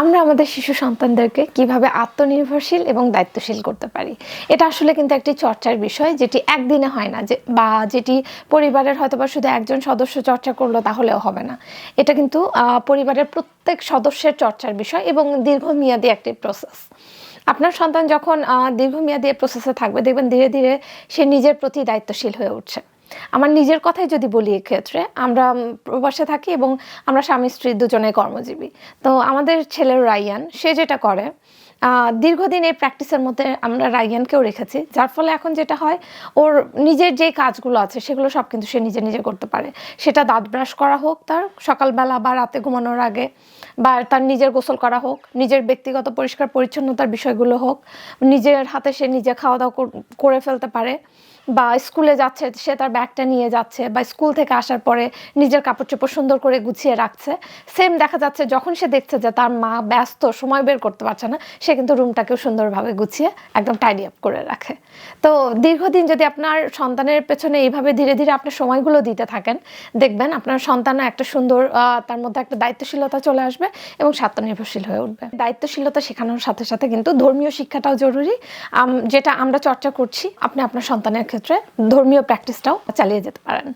আমরা আমাদের শিশু সন্তানদেরকে কীভাবে আত্মনির্ভরশীল এবং দায়িত্বশীল করতে পারি? এটা আসলে কিন্তু একটি চর্চার বিষয়, যেটি একদিনে হয় না, যে, বা যেটি পরিবারের হয়তো বা শুধু একজন সদস্য চর্চা করল তাহলেও হবে না। এটা কিন্তু পরিবারের প্রত্যেক সদস্যের চর্চার বিষয় এবং দীর্ঘমেয়াদী একটি প্রসেস আপনার সন্তান যখন দীর্ঘমেয়াদী প্রসেসে থাকবে, দেখবেন ধীরে ধীরে সে নিজের প্রতি দায়িত্বশীল হয়ে উঠছে। আমার নিজের কথাই যদি বলি এক্ষেত্রে, আমরা প্রবাসে থাকি এবং আমরা স্বামী, স্ত্রী দুজনে কর্মজীবী। তো আমাদের ছেলের রাইয়ান সে যেটা করে দীর্ঘদিন এই প্র্যাকটিসের মধ্যে আমরা রাইয়ানকেও রেখেছি, যার ফলে এখন যেটা হয়, ওর নিজের যে কাজগুলো আছে, সেগুলো সব কিন্তু সে নিজে নিজে করতে পারে। সেটা দাঁত ব্রাশ করা হোক, তার সকালবেলা বা রাতে ঘুমানোর আগে, বা তার নিজের গোসল করা হোক, নিজের ব্যক্তিগত পরিষ্কার পরিচ্ছন্নতার বিষয়গুলো হোক, নিজের হাতে সে নিজে খাওয়া দাওয়া করে ফেলতে পারে। বা স্কুলে যাচ্ছে, সে তার ব্যাগটা নিয়ে যাচ্ছে বা স্কুল থেকে আসার পরে নিজের কাপড় চোপড় সুন্দর করে গুছিয়ে রাখছে। সেম দেখা যাচ্ছে যখন সে দেখছে যে তার মা ব্যস্ত, সময় বের করতে পারছে না, সে কিন্তু রুমটাকেও সুন্দরভাবে গুছিয়ে একদম টাইডি আপ করে রাখে। তো দীর্ঘদিন যদি আপনার সন্তানের পেছনে এইভাবে ধীরে ধীরে আপনার সময়গুলো দিতে থাকেন, দেখবেন আপনার সন্তানও একটা সুন্দর তার মধ্যে একটা দায়িত্বশীলতা চলে আসবে এবং স্বাত্মনির্ভরশীল হয়ে উঠবে। দায়িত্বশীলতা শেখানোর সাথে সাথে কিন্তু ধর্মীয় শিক্ষাটাও জরুরি। যেটা আমরা চর্চা করছি, আপনি আপনার সন্তানের ক্ষেত্রে ধর্মীয় প্র্যাকটিসটাও চালিয়ে যেতে পারেন।